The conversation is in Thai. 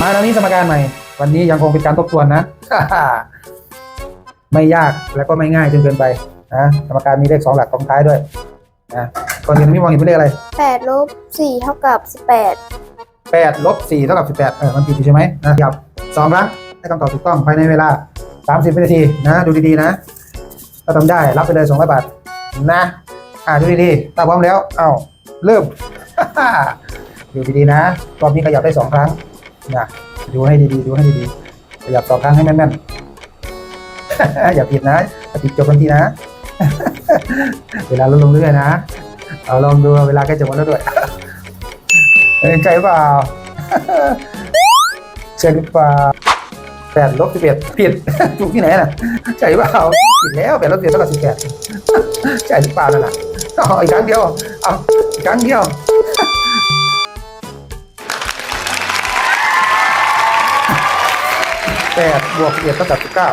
มาตอนนี้สมการใหม่ วันนี้ยังคงเป็นการทบทวนนะ ไม่ยากแล้วก็ไม่ง่ายจนเกินไปนะสมการมีเลขสองหลักตรงท้ายด้วยนะก่อนอื่นพี่มองเห็นเป็นเลขอะไรแปดลบสี่เท่ากับสิบแปดแปดลบสี่เท่ากับสิบแปดเออมันผิดอยู่ใช่ไหมนะครับสองครั้งให้คำตอบถูกต้องภายในเวลาสามสิบวินาทีนะ ดูดีๆนะถ้าทำได้รับไปเลยสองร้อยบาทนะอ่าดูดีๆถ้าพร้อมแล้วเอ้าเริ่มดูดีๆนะรอบนี้ขยับได้สองครั้ง นะดูให้ดีๆดูให้ดีๆขยับสองครั้งให้แม่นๆ อย่าผิดนะถ้าผิดจบทันทีนะ เวลาลดลงเรื่อยนะ เอาลองดูเวลาใกล้จะหมดแล้วด้วยเอ้ยใจเปล่าใช่หรือเปล่าแปดลบสิบเอ็ดผิดถูกที่ไหนน่ะใช่เปล่าผิดแล้วแปดลบสิบเอ็ดเท่ากับสิบแปดใช่หรือเปล่านั่นน่ะอาอีกครั้งเดียว เอาอีกครั้งเดียว แปดบวกเอ็ดเท่ากับสิบเก้า